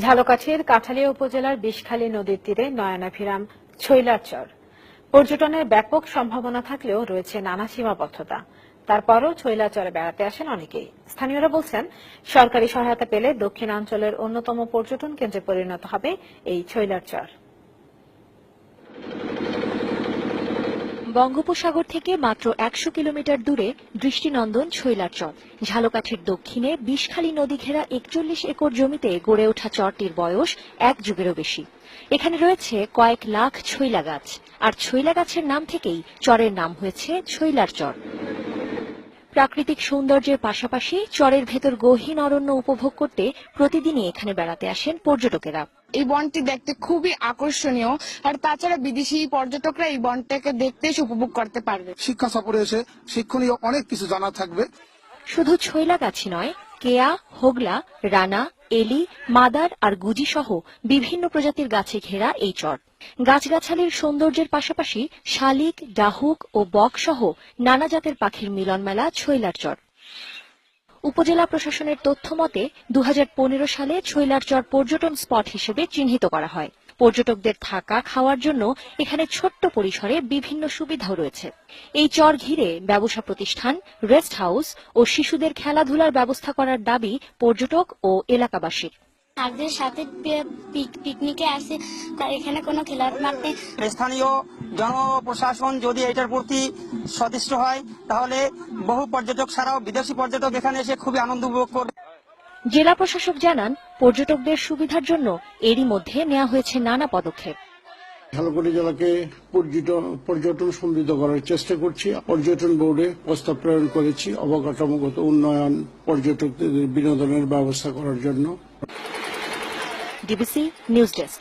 ঝালকাঠির কাঠালিয়া উপজেলার বিষখালী নদীর তীরে নয়নাভিরাম, ছৈলারচর। পর্যটনের ব্যাপক সম্ভাবনা থাকলেও রয়েছে নানা সীমাবদ্ধতা। তারপরও ছৈলাচরে বেড়াতে আসেন অনেকেই। স্থানীয়রা বলছেন, সরকারি সহায়তা পেলে দক্ষিণাঞ্চলের অন্যতম পর্যটন কেন্দ্রে পরিণত হবে এই ছৈলার বঙ্গোপসাগর থেকে মাত্র একশো কিলোমিটার দূরে দৃষ্টিনন্দন ছৈলার চর ঝালকাঠির দক্ষিণে বিষখালী নদী ঘেরা একচল্লিশ একর জমিতে গড়ে ওঠা চরটির বয়স এক যুগেরও বেশি। এখানে রয়েছে কয়েক লাখ ছৈলা গাছ আর ছৈলা গাছের নাম থেকেই চরের নাম হয়েছে ছৈলার চর। প্রাকৃতিক সৌন্দর্যের পাশাপাশি চরের ভেতর গহীন অরণ্য উপভোগ করতে প্রতিদিনই এখানে বেড়াতে আসেন পর্যটকেরা। এই বনটি দেখতে খুবই আকর্ষণীয় আর তাছাড়া বিদেশি পর্যটকরা এই বনটাকে দেখতে এসে উপভোগ করতে পারবে। শিক্ষা সফরে এসে শিক্ষণীয় অনেক কিছু জানা থাকবে। শুধু ছৈলা গাছি নয় কেয়া হোগলা রানা এলি, মাদার আর গুজি সহ বিভিন্ন প্রজাতির গাছে ঘেরা এই চর। গাছগাছালির সৌন্দর্যের পাশাপাশি শালিক, ডাহুক ও বক সহ নানা জাতের পাখির মিলন মেলা ছৈলার চর। উপজেলা প্রশাসনের তথ্য মতে দু হাজার পনেরো সালে ছৈলার চর পর্যটন স্পট হিসেবে চিহ্নিত করা হয়। পর্যটকদের থাকা খাওয়ার জন্য এখানে ছোট্ট পরিসরে বিভিন্ন সুবিধাও রয়েছে। এই চর ঘিরে ব্যবসা প্রতিষ্ঠান রেস্ট হাউস ও শিশুদের খেলাধুলার ব্যবস্থা করার দাবি পর্যটক ও এলাকাবাসীর। তাদের সাথে পিকনিকে আসে। এখানে কোনো খেলার মাঠ নেই। স্থানীয় জনপ্রশাসন যদি এটার প্রতি সদিষ্ট হয় তাহলে বহু পর্যটক ছাড়াও বিদেশি পর্যটক এখানে এসে খুবই আনন্দ উপভোগ করবে। জেলা প্রশাসক জানান পর্যটকদের সুবিধার জন্য এরই মধ্যে নেওয়া হয়েছে নানা পদক্ষেপ। ঝালকুড়ি জেলাকে পর্যটন পর্যটন সমৃদ্ধ করার চেষ্টা করছি পর্যটন বোর্ডে প্রস্তাব প্রেরণ করেছি অবকাঠামোগত উন্নয়ন পর্যটকদের বিনোদনের ব্যবস্থা করার জন্য। DBC news desk.